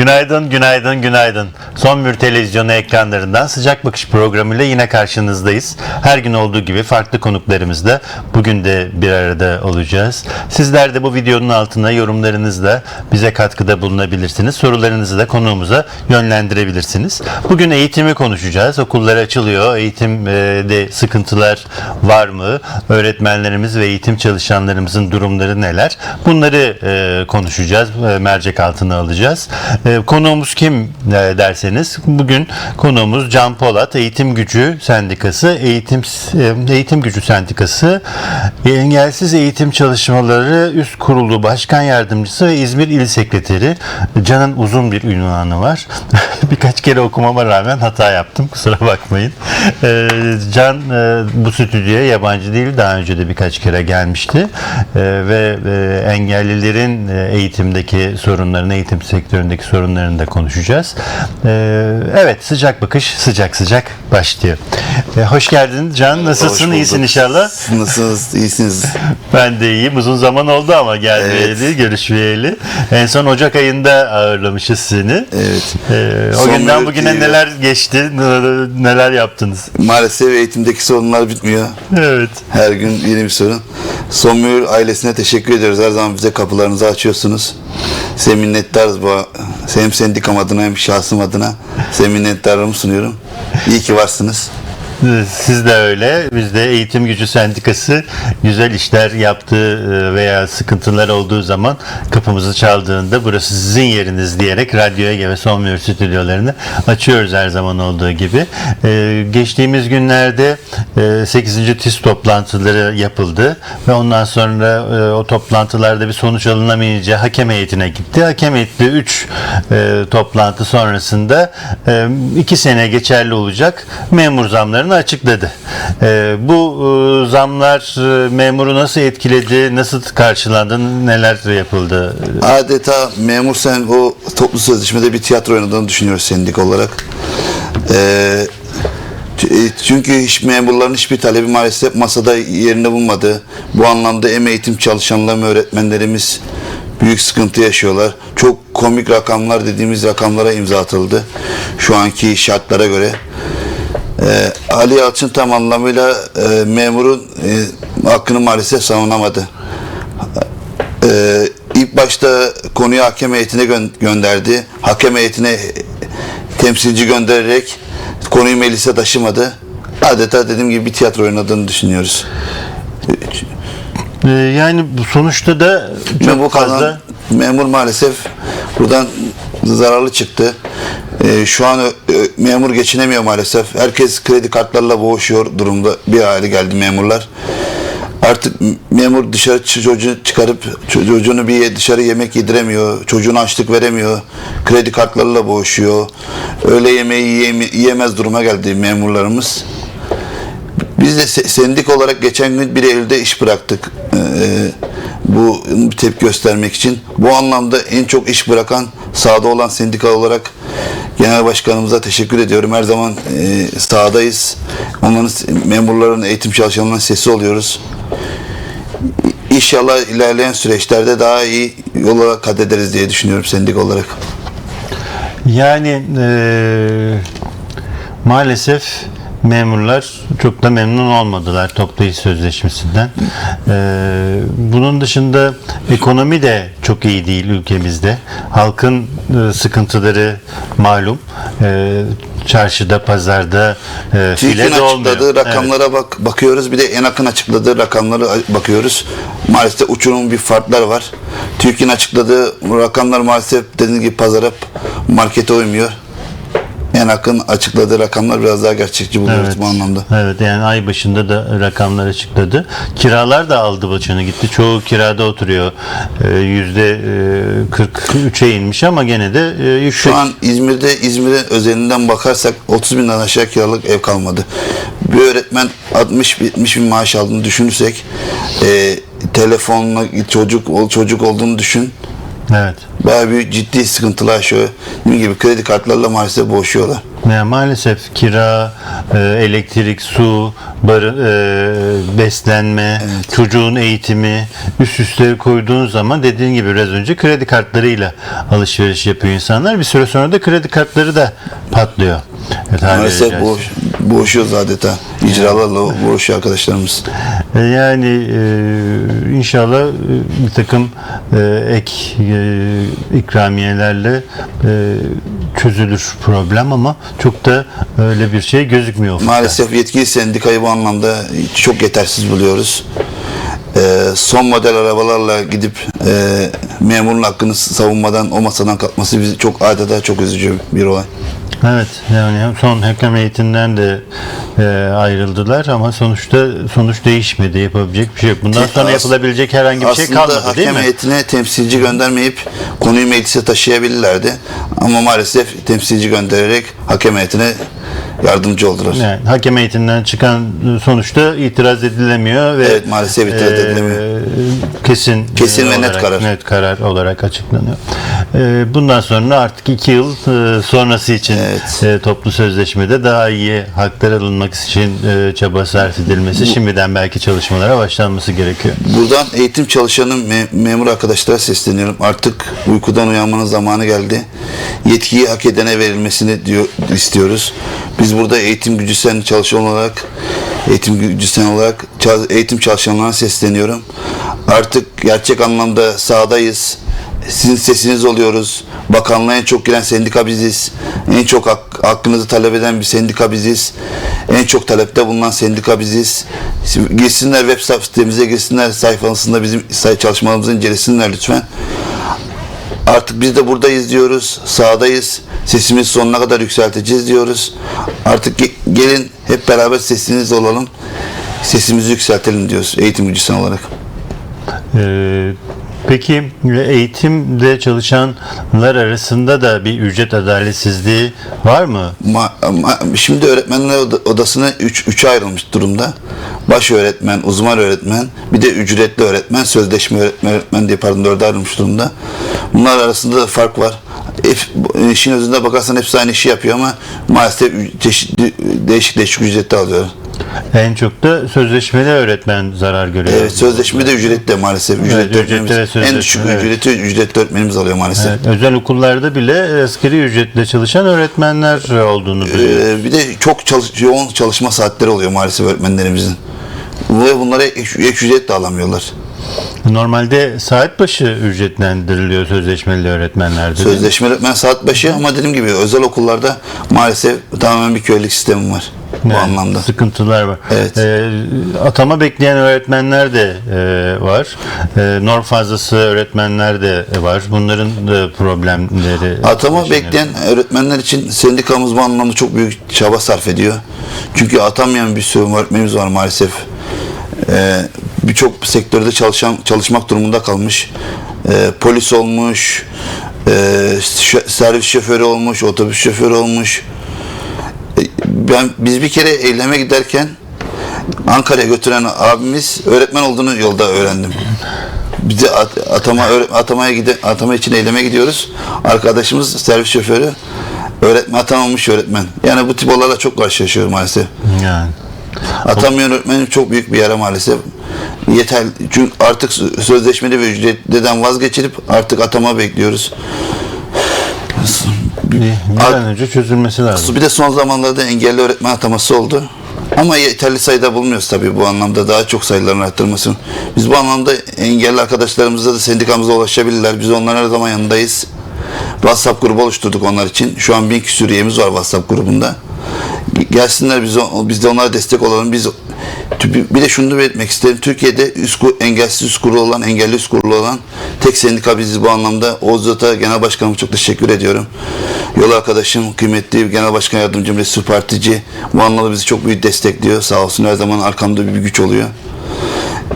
Günaydın, günaydın, günaydın. Son bir televizyonu ekranlarından sıcak bakış programıyla yine karşınızdayız. Her gün olduğu gibi farklı konuklarımızla bugün de bir arada olacağız. Sizler de bu videonun altına yorumlarınızla bize katkıda bulunabilirsiniz. Sorularınızı da konuğumuza yönlendirebilirsiniz. Bugün eğitimi konuşacağız. Okullar açılıyor. Eğitimde sıkıntılar var mı? Öğretmenlerimiz ve eğitim çalışanlarımızın durumları neler? Bunları e, konuşacağız. e, Mercek altına alacağız. E, Konuğumuz kim e, derseniz bugün konuğumuz Can Polat Eğitim Gücü Sendikası Eğitim e, Eğitim Gücü Sendikası Engelsiz Eğitim Çalışmaları Üst Kurulu Başkan Yardımcısı ve İzmir İl Sekreteri. Can'ın uzun bir ünvanı var. Birkaç kere okumama rağmen hata yaptım. Kusura bakmayın. E, Can e, bu stüdyoya yabancı değil. Daha önce de birkaç kere gelmişti. E, ve engellilerin eğitimdeki sorunlarını, eğitim sektöründeki sorunlarını da konuşacağız. E, evet, sıcak bakış sıcak sıcak başlıyor. E, hoş geldin Can. Nasılsın? Hoş. İyisin inşallah. Nasılsınız? İyisiniz. Ben de iyiyim. Uzun zaman oldu ama gelmeyeli, Evet. görüşmeyeli. En son Ocak ayında ağırlamışız seni. Evet. E, o Son günden bugüne neler geçti, neler yaptınız? Maalesef eğitimdeki sorunlar bitmiyor. Evet. Her gün yeni bir sorun. Son Mühür ailesine teşekkür ediyoruz. Her zaman bize kapılarınızı açıyorsunuz. Size minnettarız bu. Hem sendikam adına hem şahsım adına size minnettarlığımı sunuyorum. İyi ki varsınız. Siz de öyle. Biz de Eğitim Gücü Sendikası güzel işler yaptığı e, veya sıkıntılar olduğu zaman kapımızı çaldığında burası sizin yeriniz diyerek Radyo Ege ve Son Mühür stüdyolarını açıyoruz her zaman olduğu gibi. E, Geçtiğimiz günlerde e, 8. TİS toplantıları yapıldı ve ondan sonra e, o toplantılarda bir sonuç alınamayınca hakem heyetine gitti. Hakem heyeti 3 toplantı sonrasında 2 sene geçerli olacak memur zamlarını açıkladı. E, bu e, zamlar e, memuru nasıl etkiledi, nasıl karşılandı, neler yapıldı? Adeta memur sen o toplu sözleşmede bir tiyatro oynadığını düşünüyoruz sendik olarak. Ee, ç- çünkü hiç memurların hiçbir talebi maalesef masada yerine bulmadı. Bu anlamda em eğitim çalışanlarım, öğretmenlerimiz büyük sıkıntı yaşıyorlar. Çok komik rakamlar dediğimiz rakamlara imza atıldı. Şu anki şartlara göre. Ee, Ali Yalçın tam anlamıyla e, memurun e, hakkını maalesef savunamadı. Ee, ilk başta konuyu hakem heyetine gö- gönderdi. Hakem heyetine temsilci göndererek konuyu meclise taşımadı. Adeta dediğim gibi bir tiyatro oynadığını düşünüyoruz. E, yani sonuçta da çok bu fazla kalan memur maalesef buradan zararlı çıktı. Ee, şu an memur geçinemiyor maalesef. Herkes kredi kartlarla boğuşuyor durumda bir hale geldi memurlar. Artık memur dışarı çocuğu çıkarıp ço- çocuğunu bir dışarı yemek yediremiyor. Çocuğuna açlık veremiyor. Kredi kartlarıyla boğuşuyor. Öğle yemeği yiyeme- yiyemez duruma geldi memurlarımız. Biz de se- sendik olarak geçen gün 1 Eylül'de iş bıraktık. Ee, bu tepki göstermek için. Bu anlamda en çok iş bırakan sahada olan sendika olarak Genel Başkanımıza teşekkür ediyorum. Her zaman e, sahadayız. Onların memurların, eğitim çalışanlarının sesi oluyoruz. İnşallah ilerleyen süreçlerde daha iyi yola kat ederiz diye düşünüyorum sendik olarak. Yani e, maalesef memurlar çok da memnun olmadılar toplu iş sözleşmesinden. E, bunun dışında ekonomi de çok iyi değil ülkemizde. Halkın e, sıkıntıları malum. E, çarşıda, pazarda e, file de olmuyor. açıkladığı rakamlara bak bakıyoruz. Bir de ENAK'ın açıkladığı rakamlara bakıyoruz. Maalesef uçurum bir farklar var. TÜİK'in açıkladığı rakamlar maalesef dediğim gibi pazara markete uymuyor. ENAK'ın açıkladığı rakamlar biraz daha gerçekçi buluyoruz Evet. bu anlamda. Evet yani ay başında da rakamlar açıkladı. Kiralar da aldı başını gitti. Çoğu kirada oturuyor. Ee, Yüzde e, 43'e inmiş ama gene de e, yüksek. Şu an İzmir'de İzmir'in özelinden bakarsak 30 binden aşağı kiralık ev kalmadı. Bir öğretmen 60-70 bin maaş aldığını düşünürsek e, telefonla çocuk çocuk olduğunu düşün. Evet. Bayağı bir ciddi sıkıntılar yaşıyor. Dediğim gibi kredi kartlarla maalesef boğuşuyorlar. Ya maalesef kira, e, elektrik, su, barı, e, beslenme, çocuğun eğitimi üst üste koyduğun zaman dediğin gibi biraz önce kredi kartlarıyla alışveriş yapıyor insanlar. Bir süre sonra da kredi kartları da patlıyor. Tabiri Maalesef boğuş, boğuşuyoruz adeta. İcralarla boğuşuyor arkadaşlarımız. E, Yani e, inşallah e, bir takım e, ek e, ikramiyelerle e, çözülür problem ama çok da öyle bir şey gözükmüyor. Maalesef yetkili sendikayı bu anlamda çok yetersiz buluyoruz. Ee, son model arabalarla gidip e, memurun hakkını savunmadan o masadan kalkması bizi çok adeta çok üzücü bir olay. Evet yani son hakem heyetinden de e, ayrıldılar ama sonuçta sonuç değişmedi. Yapabilecek bir şey yok. Bundan sonra as- yapılabilecek herhangi bir şey Aslında kalmadı değil hakem mi? heyetine temsilci göndermeyip konuyu meclise taşıyabilirlerdi. Ama maalesef temsilci göndererek hakem heyetine yardımcı oldular. Yani hakem heyetinden çıkan sonuçta itiraz edilemiyor ve Evet, maalesef itiraz edilemiyor. Kesin Kesin e, ve net karar. Net karar olarak açıklanıyor. E, bundan sonra artık iki yıl e, sonrası için Evet. e, toplu sözleşmede daha iyi haklar alınmak için e, çaba sarf edilmesi, şimdiden belki çalışmalara başlanması gerekiyor. Buradan eğitim çalışanı me- memur arkadaşlara sesleniyorum. Artık uykudan uyanmanın zamanı geldi. Yetkiyi hak edene verilmesini diyor, istiyoruz. Biz burada eğitim gücüsen çalışan olarak eğitim gücüsen olarak çal- eğitim çalışanlarına sesleniyorum. Artık gerçek anlamda sahadayız. Sizin sesiniz oluyoruz. Bakanlığa en çok giren sendika biziz. En çok hak- hakkınızı talep eden bir sendika biziz. En çok talepte bulunan sendika biziz. Girsinler web sitemize girsinler sayfasında bizim çalışmalarımızı incelesinler lütfen. Artık biz de buradayız diyoruz. Sahadayız. Sesimizi sonuna kadar yükselteceğiz diyoruz. Artık ge- gelin hep beraber sesiniz olalım. Sesimizi yükseltelim diyoruz eğitim gücüsü olarak. Ee, Peki eğitimde çalışanlar arasında da bir ücret adaletsizliği var mı? Ma- ma- şimdi öğretmenler oda- odasına 3 üç, ayrılmış durumda. Baş öğretmen, uzman öğretmen, bir de ücretli öğretmen, sözleşme öğretmen, öğretmen diye pardon dörde ayrılmış durumda. Bunlar arasında da fark var. Hep- İşin özünde bakarsan hepsi aynı işi yapıyor ama maalesef çeşitli değişik değişik ücretli alıyor. En çok da sözleşmeli öğretmen zarar görüyor. Evet, sözleşme de ücretli maalesef. Ücretli ücretli öğretmenimiz, en düşük evet. ücreti ücretli öğretmenimiz alıyor maalesef. Evet, özel okullarda bile asgari ücretle çalışan öğretmenler olduğunu biliyoruz. Ee, bir de çok çalış, yoğun çalışma saatleri oluyor maalesef öğretmenlerimizin. Ve bunlara ek, ek ücret de alamıyorlar. Normalde saat başı ücretlendiriliyor sözleşmeli öğretmenlerde. değil mi? Sözleşme öğretmen saat başı ama dediğim gibi özel okullarda maalesef tamamen bir köylük sistemi var bu Yani anlamda. Sıkıntılar var. Evet. Ee, atama bekleyen öğretmenler de e, var. E, norm fazlası öğretmenler de var. Bunların da problemleri. Atama bekleyen öğretmenler için sendikamız bu anlamda çok büyük çaba sarf ediyor. Çünkü atamayan bir sürü öğretmenimiz var maalesef. Ee, Birçok sektörde çalışan çalışmak durumunda kalmış. Ee, polis olmuş, e, servis şoförü olmuş, otobüs şoförü olmuş. Ben biz bir kere eyleme giderken Ankara'ya götüren abimiz öğretmen olduğunu yolda öğrendim. Bizi at- atama atamaya gide atama için eyleme gidiyoruz. Arkadaşımız servis şoförü öğretmen atanamamış öğretmen. Yani bu tip olaylarla çok karşılaşıyoruz maalesef. Yani. Atamayan öğretmenin çok büyük bir yara maalesef. Yeter çünkü artık sö- sözleşmeli ve ücretliden vazgeçilip artık atama bekliyoruz. Bir, bir an önce çözülmesi lazım. Bir de son zamanlarda engelli öğretmen ataması oldu. Ama yeterli sayıda bulmuyoruz tabii bu anlamda. Daha çok sayıların arttırması. Biz bu anlamda engelli arkadaşlarımızla da sendikamıza ulaşabilirler. Biz onların her zaman yanındayız. WhatsApp grubu oluşturduk onlar için. Şu an bin küsur üyemiz var WhatsApp grubunda. Gelsinler biz, biz de onlara destek olalım. Biz bir de şunu da belirtmek isterim. Türkiye'de üst, engelsiz üst kurulu olan, engelli üst kurulu olan tek sendika biziz bu anlamda. Oğuz Zata Genel Başkanıma çok teşekkür ediyorum. Yol arkadaşım, kıymetli Genel Başkan Yardımcım Resul Partici bu anlamda bizi çok büyük destekliyor. Sağ olsun her zaman arkamda bir güç oluyor.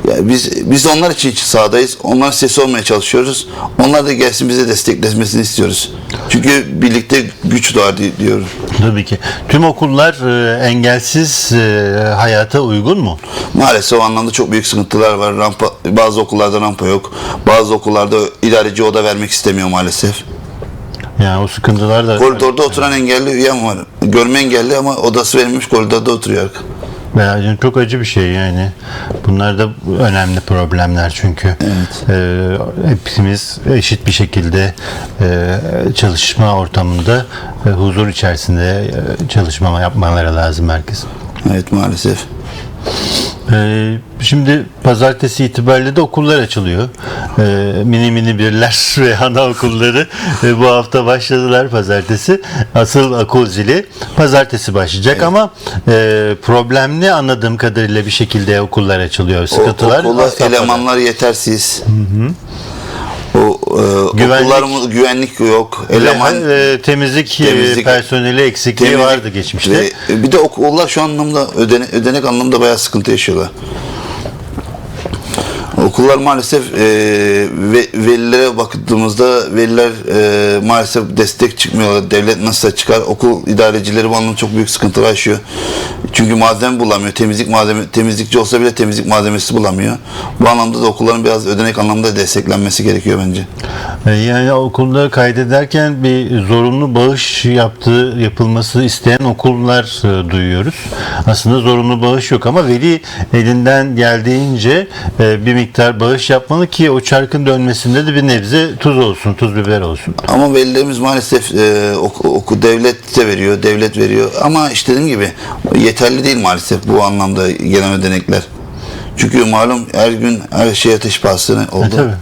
Ya biz biz de onlar için sahadayız. Onların sesi olmaya çalışıyoruz. Onlar da gelsin bize desteklemesini istiyoruz. Çünkü birlikte güç doğar di- diyorum. Tabii ki. Tüm okullar e, engelsiz e, hayata uygun mu? Maalesef o anlamda çok büyük sıkıntılar var. Rampa, bazı okullarda rampa yok. Bazı okullarda idareci oda vermek istemiyor maalesef. Yani o sıkıntılar da Koridorda oturan engelli üyem var. Görme engelli ama odası verilmiş koridorda oturuyor. Yani çok acı bir şey yani. Bunlar da önemli problemler çünkü. Ee, hepimiz eşit bir şekilde e, çalışma ortamında e, huzur içerisinde e, çalışma yapmaları lazım herkes. Evet maalesef. Ee, şimdi pazartesi itibariyle de okullar açılıyor. Ee, mini mini birler ve anaokulları e, bu hafta başladılar pazartesi. Asıl okul zili pazartesi başlayacak ama e, problemli anladığım kadarıyla bir şekilde okullar açılıyor. O, Sıkıntılar okula az safhada. elemanlar yetersiz. O e, Güvenlik- okullarımız güvenlik yok. Ve, Eleman e, temizlik, e, temizlik- personeli eksikliği temizlik vardı geçmişte. Ve bir de okullar şu anlamda ödene, ödenek anlamda bayağı sıkıntı yaşıyorlar. Okullar maalesef e, ve, velilere baktığımızda veliler e, maalesef destek çıkmıyorlar. Devlet nasıl çıkar? Okul idarecileri bu anlamda çok büyük sıkıntılar yaşıyor. Çünkü malzeme bulamıyor. Temizlik malzeme temizlikçi olsa bile temizlik malzemesi bulamıyor. Bu anlamda da okulların biraz ödenek anlamda desteklenmesi gerekiyor bence. E, Yani okulda kaydederken bir zorunlu bağış yaptığı yapılması isteyen okullar e, duyuyoruz. Aslında zorunlu bağış yok ama veli elinden geldiğince e, bir miktar bağış yapmalı ki o çarkın dönmesinde de bir nebze tuz olsun, tuz biber olsun. Ama velilerimiz maalesef e, oku, oku devlet de veriyor, devlet veriyor. Ama işte dediğim gibi yeterli değil maalesef bu anlamda gelen ödenekler. Çünkü malum her gün her şey ateş pahasına oldu. E, tabii.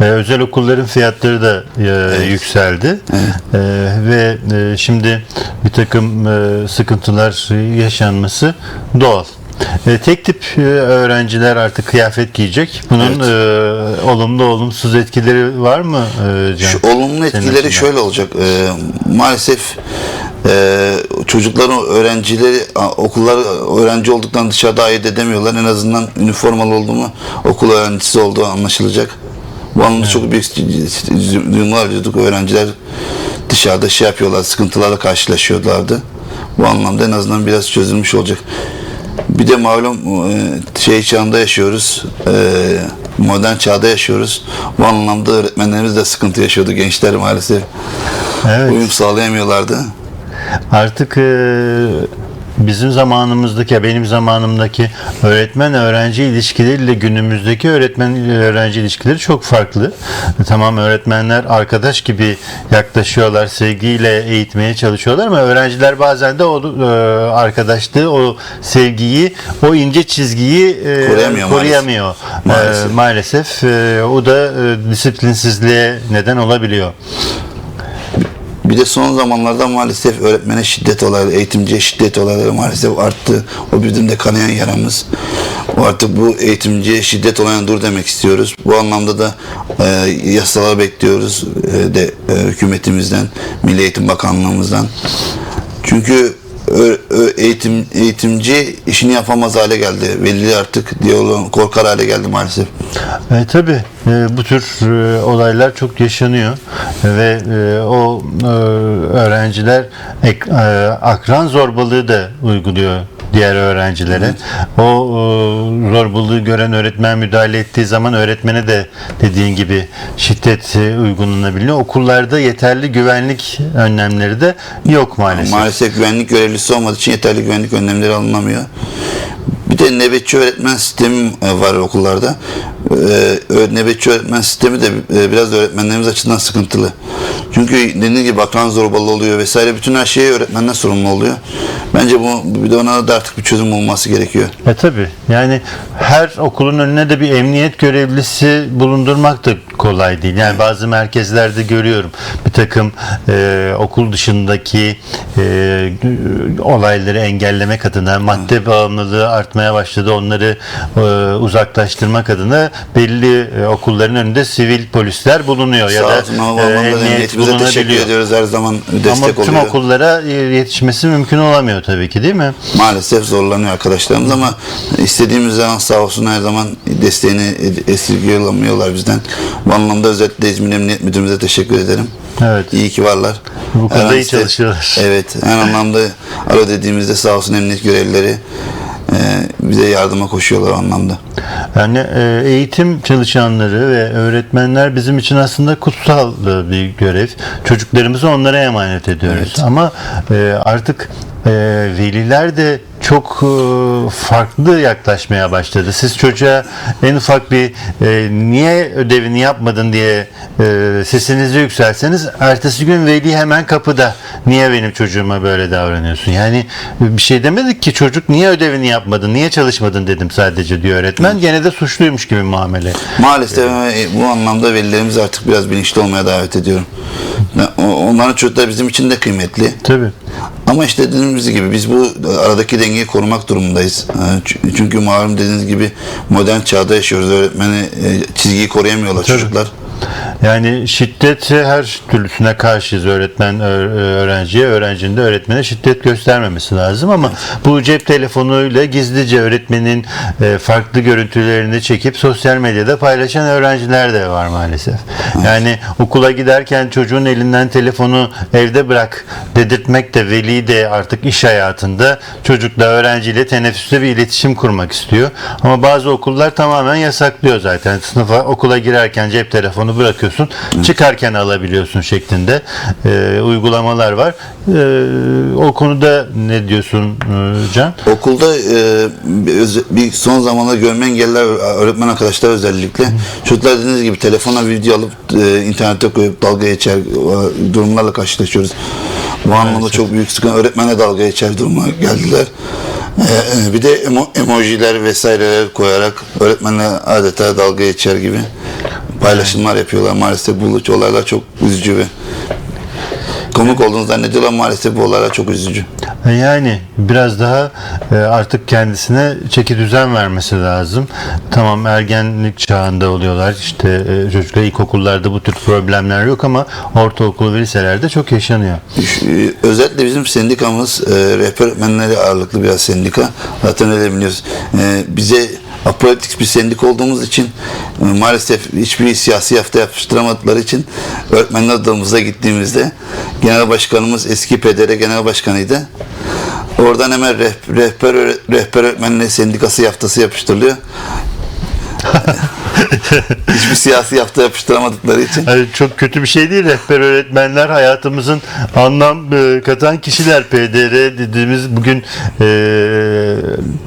E, özel okulların fiyatları da e, yükseldi E, ve e, şimdi bir takım e, sıkıntılar yaşanması doğal. E, tek tip e, öğrenciler artık kıyafet giyecek. Bunun e, olumlu olumsuz etkileri var mı e, Can? Şu olumlu Senin etkileri açından. şöyle olacak. E, maalesef e, çocukların öğrencileri okullar öğrenci olduktan dışarıda ayırt edemiyorlar. En azından üniformalı oldu mu okul öğrencisi olduğu anlaşılacak. Bu anlamda çok büyük duyumlar duyduk. Öğrenciler dışarıda şey yapıyorlar, sıkıntılarla karşılaşıyorlardı. Bu anlamda en azından biraz çözülmüş olacak. Bir de malum e, şey çağında yaşıyoruz. e, Modern çağda yaşıyoruz. Bu anlamda öğretmenlerimiz de sıkıntı yaşıyordu. Gençler maalesef Evet. uyum sağlayamıyorlardı. Artık e, bizim zamanımızdaki, benim zamanımdaki öğretmen öğrenci ilişkileriyle günümüzdeki öğretmen öğrenci ilişkileri çok farklı. Tamam öğretmenler arkadaş gibi yaklaşıyorlar, sevgiyle eğitmeye çalışıyorlar ama öğrenciler bazen de o e, arkadaşlığı, o sevgiyi, o ince çizgiyi e, Koruyamıyor koruyamıyor. maalesef. E, maalesef e, o da disiplinsizliğe neden olabiliyor. Bir de son zamanlarda maalesef öğretmene şiddet olayları, eğitimciye şiddet olayları maalesef arttı. O bizim de kanayan yaramız. Artık bu eğitimciye şiddet olayına dur demek istiyoruz. Bu anlamda da e, yasalar bekliyoruz e, de e, hükümetimizden, Milli Eğitim Bakanlığımızdan. Çünkü eğitim eğitimci işini yapamaz hale geldi. Veli artık diyaloğun korkar hale geldi maalesef. E, tabii e, bu tür e, olaylar çok yaşanıyor ve e, o e, öğrenciler ek, e, akran zorbalığı da uyguluyor diğer öğrencilere. O e, zorbalığı gören öğretmen müdahale ettiği zaman öğretmene de dediğin gibi şiddet e, uygulanabiliyor. Okullarda yeterli güvenlik önlemleri de yok maalesef. Maalesef güvenlik görevlisi olmadığı için yeterli güvenlik önlemleri alınamıyor. Bir de nöbetçi öğretmen sistemi e, var okullarda. Ö- nöbetçi öğretmen sistemi de e, biraz öğretmenlerimiz açısından sıkıntılı. Çünkü dediğim gibi bakan zorbalı oluyor vesaire. Bütün her şeye öğretmenler sorumlu oluyor. Bence bu bir de ona da artık bir çözüm olması gerekiyor. E tabi yani her okulun önüne de bir emniyet görevlisi bulundurmak da kolay değil. Yani bazı merkezlerde görüyorum bir takım e, okul dışındaki e, olayları engellemek adına madde bağımlılığı artmaya başladı. Onları e, uzaklaştırmak adına belli e, okulların önünde sivil polisler bulunuyor ya da e, emniyet bulunabiliyor. ediyoruz. Her zaman destek Ama tüm oluyor. okullara e, yetişmesi mümkün olamıyor tabii ki değil mi? Maalesef zorlanıyor arkadaşlarımız ama istediğimiz zaman sağ olsun her zaman desteğini esirgeyemiyorlar bizden. Bu anlamda özellikle İzmir Emniyet Müdürümüze teşekkür ederim. Evet. İyi ki varlar. Bu konuda iyi çalışıyorlar. Evet. Her anlamda alo dediğimizde sağ olsun emniyet görevlileri bize yardıma koşuyorlar o anlamda. Yani e, eğitim çalışanları ve öğretmenler bizim için aslında kutsal e, bir görev. Çocuklarımızı onlara emanet ediyoruz. Ama e, artık e, veliler de çok e, farklı yaklaşmaya başladı. Siz çocuğa en ufak bir e, niye ödevini yapmadın diye e, sesinizi yükseltseniz ertesi gün veli hemen kapıda niye benim çocuğuma böyle davranıyorsun? Yani bir şey demedik ki çocuk niye ödevini yapmadın, niye çalışmadın dedim sadece diyor öğretmen. Gene de suçluymuş gibi muamele. Maalesef e, bu anlamda velilerimiz artık biraz bilinçli olmaya davet ediyorum. Onların çocukları bizim için de kıymetli. Tabii. Ama işte dediğimiz gibi biz bu aradaki dengeyi korumak durumundayız. E, ç- Çünkü malum dediğiniz gibi modern çağda yaşıyoruz. Öğretmeni e, çizgiyi koruyamıyorlar çocuklar. Yani şiddet her türlüsüne karşıyız öğretmen öğrenciye, öğrencinin de öğretmene şiddet göstermemesi lazım ama bu cep telefonuyla gizlice öğretmenin e, farklı görüntülerini çekip sosyal medyada paylaşan öğrenciler de var maalesef. Yani okula giderken çocuğun elinden telefonu evde bırak dedirtmek de veli de artık iş hayatında çocukla öğrenciyle teneffüste bir iletişim kurmak istiyor. Ama bazı okullar tamamen yasaklıyor zaten. Sınıfa okula girerken cep telefonu bırakıyorsun. Çıkarken alabiliyorsun şeklinde e, uygulamalar var. E, o konuda ne diyorsun e, Can? Okulda e, bir bir son zamanda görme engelliler öğretmen arkadaşlar özellikle çocuklar dediğiniz gibi telefona video alıp e, internete koyup dalga geçer e, durumlarla karşılaşıyoruz. Bu anlamda çok büyük sıkıntı. Öğretmene dalga geçer duruma geldiler. E, e, bir de emo- emojiler vesaireler koyarak öğretmenle adeta dalga geçer gibi paylaşımlar yapıyorlar. Maalesef bu olaylar çok üzücü ve komik olduğunu zannediyorlar. Maalesef bu olaylar çok üzücü. E, Yani biraz daha e, artık kendisine çeki düzen vermesi lazım. Tamam ergenlik çağında oluyorlar. İşte e, çocuklar ilkokullarda bu tür problemler yok ama ortaokul ve liselerde çok yaşanıyor. Özellikle bizim sendikamız rehber öğretmenleri ağırlıklı biraz sendika. Zaten öyle biliyoruz. Bize apolitik bir sendik olduğumuz için e, maalesef hiçbir siyasi hafta yapıştıramadıkları için öğretmenler odamıza gittiğimizde genel başkanımız eski PDR genel başkanıydı. Oradan hemen reh- rehber, rehber öğretmenleri sendikası yaftası yapıştırılıyor. Hiçbir siyasi hafta yapıştıramadıkları için. Yani çok kötü bir şey değil. Rehber öğretmenler hayatımızın anlam e, katan kişiler. PDR dediğimiz bugün e,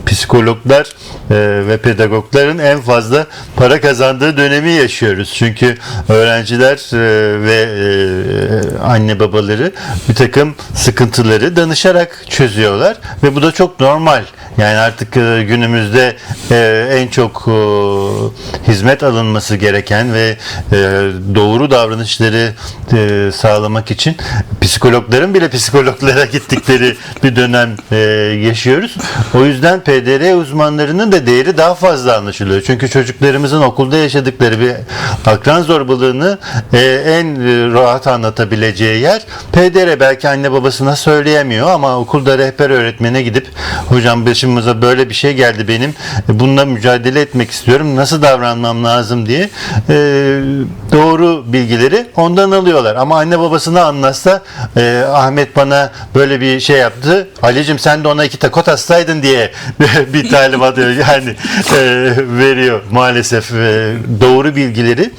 psikologlar e, ve pedagogların en fazla para kazandığı dönemi yaşıyoruz. Çünkü öğrenciler e, ve e, anne babaları bir takım sıkıntıları danışarak çözüyorlar ve bu da çok normal. Yani artık e, günümüzde e, en çok e, hizmet alınması gereken ve e, doğru davranışları e, sağlamak için psikologların bile psikologlara gittikleri bir dönem e, yaşıyoruz. O yüzden PDR uzmanlarının da değeri daha fazla anlaşılıyor. Çünkü çocuklarımızın okulda yaşadıkları bir akran zorbalığını e, en rahat anlatabileceği yer PDR belki anne babasına söyleyemiyor ama okulda rehber öğretmene gidip hocam başımıza böyle bir şey geldi benim e, bununla mücadele etmek istiyorum nasıl davranmam lazım diye e, doğru bilgileri ondan alıyorlar. Ama anne babasına anlatsa e, Ahmet bana böyle bir şey yaptı. Ali'cim sen de ona iki takot atsaydın diye bir talimat yani e, veriyor. Maalesef e, doğru bilgileri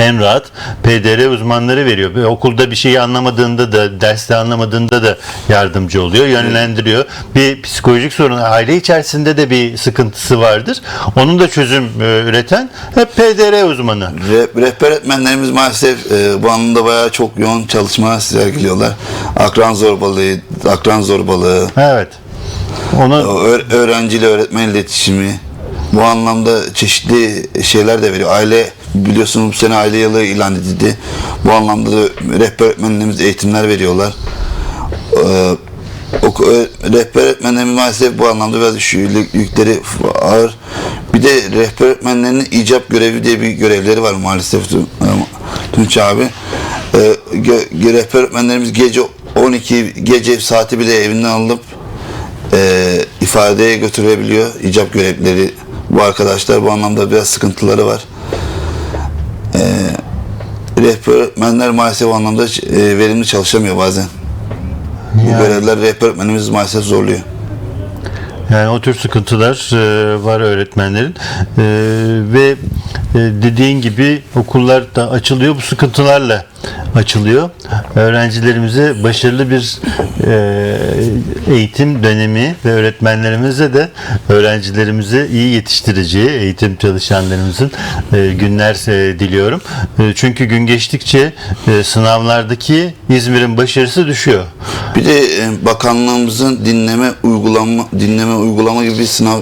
en rahat PDR uzmanları veriyor. Ve okulda bir şeyi anlamadığında da, derste anlamadığında da yardımcı oluyor, yönlendiriyor. Bir psikolojik sorun, aile içerisinde de bir sıkıntısı vardır. Onun da çözüm e, üreten hep PDR uzmanı. Re- Rehber öğretmenlerimiz maalesef e, bu anlamda bayağı çok yoğun çalışma sergiliyorlar. Akran zorbalığı, akran zorbalığı, Evet. Onu öğ- öğrenciyle öğretmen iletişimi bu anlamda çeşitli şeyler de veriyor. Aile biliyorsunuz bu sene aile yılı ilan edildi. Bu anlamda da rehber öğretmenlerimiz eğitimler veriyorlar. Ee, rehber öğretmenlerimiz maalesef bu anlamda biraz yükleri ağır. Bir de rehber öğretmenlerinin icap görevi diye bir görevleri var maalesef Tun- Tunç abi. Ee, rehber öğretmenlerimiz gece 12 gece saati bile evinden alıp e, ifadeye götürebiliyor icap görevlileri bu arkadaşlar bu anlamda biraz sıkıntıları var. Rehber öğretmenler maalesef o anlamda e, verimli çalışamıyor bazen. Bu Yani- görevler rehber öğretmenimiz maalesef zorluyor. Yani o tür sıkıntılar e, var öğretmenlerin E, ve e, dediğin gibi okullar da açılıyor bu sıkıntılarla açılıyor. Öğrencilerimize başarılı bir e, eğitim dönemi ve öğretmenlerimize de öğrencilerimize iyi yetiştireceği eğitim çalışanlarımızın e, günler e, diliyorum. E, çünkü gün geçtikçe e, sınavlardaki İzmir'in başarısı düşüyor. Bir de e, bakanlığımızın dinleme uygulama dinleme uygulama gibi bir sınav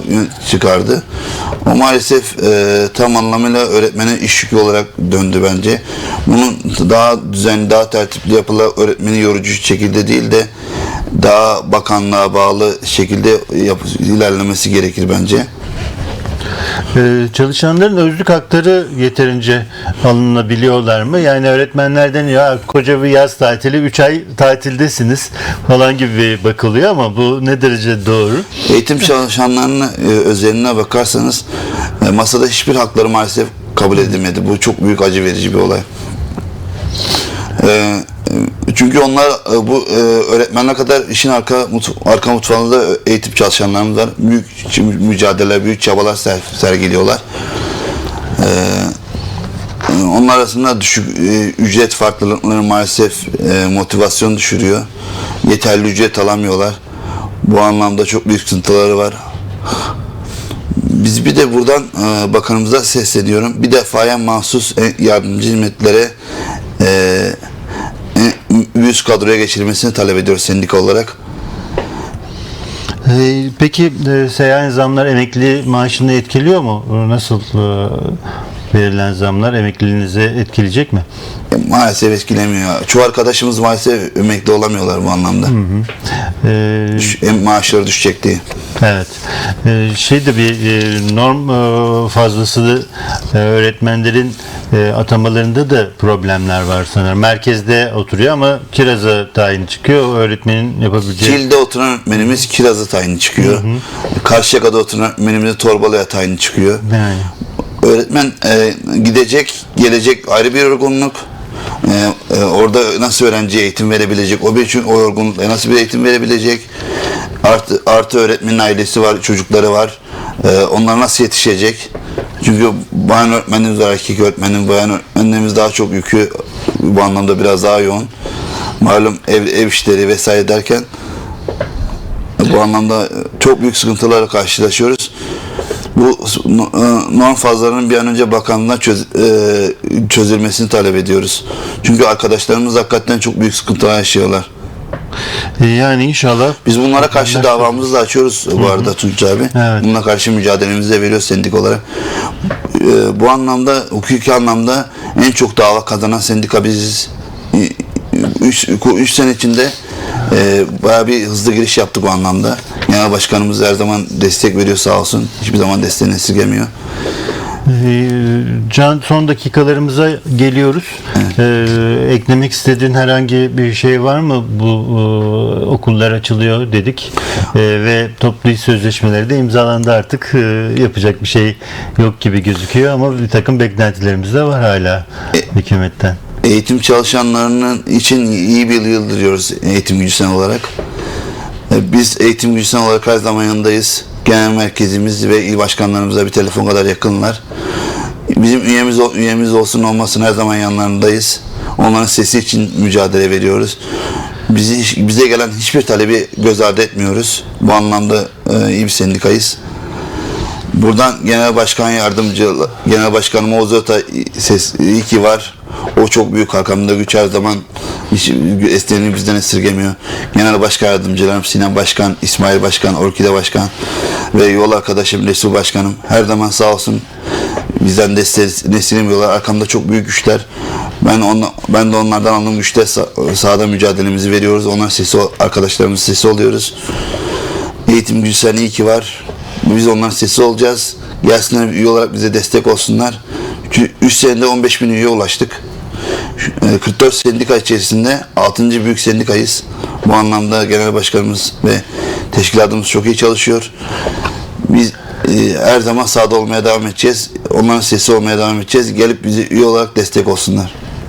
çıkardı. O maalesef e, tam anlamıyla öğretmene iş yükü olarak döndü bence. Bunun daha düzenli, daha tertipli yapıla öğretmeni yorucu şekilde değil de daha bakanlığa bağlı şekilde yap- ilerlemesi gerekir bence. Ee, çalışanların özlük hakları yeterince alınabiliyorlar mı? Yani öğretmenlerden ya koca bir yaz tatili 3 ay tatildesiniz falan gibi bakılıyor ama bu ne derece doğru? Eğitim çalışanlarının e, özeline bakarsanız e, masada hiçbir hakları maalesef kabul edilmedi. Bu çok büyük acı verici bir olay. E, e, çünkü onlar e, bu e, öğretmenler kadar işin arka mut- arka mutfağında da eğitim çalışanlarımız var. Büyük mücadele, büyük çabalar ser- sergiliyorlar. E, e, onlar arasında düşük e, ücret farklılıkları maalesef e, motivasyon düşürüyor. Yeterli ücret alamıyorlar. Bu anlamda çok büyük sıkıntıları var. Biz bir de buradan e, bakanımıza sesleniyorum. Bir defaya mahsus yardımcı hizmetlere üst kadroya geçirilmesini talep ediyoruz sendika olarak. Ee, peki e, seyyan zamlar emekli maaşını etkiliyor mu? Nasıl e, verilen zamlar emekliliğinize etkileyecek mi? Maalesef etkilemiyor. Çoğu arkadaşımız maalesef emekli olamıyorlar bu anlamda. Ee, Düş- em- maaşları düşecek diye. Evet. Ee, şey de bir e, norm e, fazlası e, öğretmenlerin e, atamalarında da problemler var sanırım. Merkezde oturuyor ama kiraza tayin çıkıyor. Öğretmenin yapabileceği Kilde oturan öğretmenimiz kirazı tayini çıkıyor. Karşıyaka'da oturan öğretmenimiz torbalıya tayini çıkıyor. yani. öğretmen e, gidecek, gelecek ayrı bir yorgunluk. E, e, orada nasıl öğrenciye eğitim verebilecek, o bir o yorgunlukla nasıl bir eğitim verebilecek. Artı, artı öğretmenin ailesi var, çocukları var. E, onlar nasıl yetişecek? Çünkü bayan öğretmenimiz var, erkek öğretmenim, bayan öğretmenlerimiz daha çok yükü bu anlamda biraz daha yoğun. Malum ev, ev işleri vesaire derken bu anlamda çok büyük sıkıntılarla karşılaşıyoruz. Bu e, norm fazlarının bir an önce bakanlığına çöz, e, çözülmesini talep ediyoruz. Çünkü arkadaşlarımız hakikaten çok büyük sıkıntılar yaşıyorlar. E, Yani inşallah Biz bunlara karşı davamızı da açıyoruz bu arada Tunç abi. Evet. Bununla karşı mücadelemizi de veriyoruz sendik olarak. E, bu anlamda, hukuki anlamda en çok dava kazanan sendika biziz. 3 sene içinde e, bayağı bir hızlı giriş yaptık o anlamda. Genel başkanımız her zaman destek veriyor sağ olsun. Hiçbir zaman desteğini esirgemiyor. Ee, Can son dakikalarımıza geliyoruz. Ee, eklemek istediğin herhangi bir şey var mı? Bu e, okullar açılıyor dedik Ee, ve toplu iş sözleşmeleri de imzalandı artık. Ee, yapacak bir şey yok gibi gözüküyor ama bir takım beklentilerimiz de var hala hükümetten. Eğitim çalışanlarının için iyi bir yıl diliyoruz eğitim gücüsen olarak. E, Biz eğitim gücüsen olarak her zaman yanındayız. Genel merkezimiz ve il başkanlarımıza bir telefon kadar yakınlar. Bizim üyemiz, üyemiz olsun olmasın her zaman yanlarındayız. Onların sesi için mücadele veriyoruz. Bizi, bize gelen hiçbir talebi göz ardı etmiyoruz. Bu anlamda e, iyi bir sendikayız. Buradan Genel Başkan Yardımcı, Genel Başkanım Oğuz Öta ses iyi ki var. O çok büyük arkamda güç her zaman hiç esteğini bizden esirgemiyor. Genel Başkan Yardımcılarım Sinan Başkan, İsmail Başkan, Orkide Başkan ve yol arkadaşım Resul Başkanım her zaman sağ olsun bizden desteğini esirgemiyorlar. Arkamda çok büyük güçler. Ben onla, ben de onlardan aldığım güçte sah- sahada mücadelemizi veriyoruz. Onların sesi, arkadaşlarımızın sesi oluyoruz. Eğitim gücü sen iyi ki var. Biz onların sesi olacağız. Gelsinler üye olarak bize destek olsunlar. 3 senede 15 bin üye ulaştık. Şu- e, 44 sendika içerisinde 6. büyük sendikayız. Bu anlamda genel başkanımız ve teşkilatımız çok iyi çalışıyor. Biz e, her zaman sahada olmaya devam edeceğiz. Onların sesi olmaya devam edeceğiz. Gelip bize üye olarak destek olsunlar.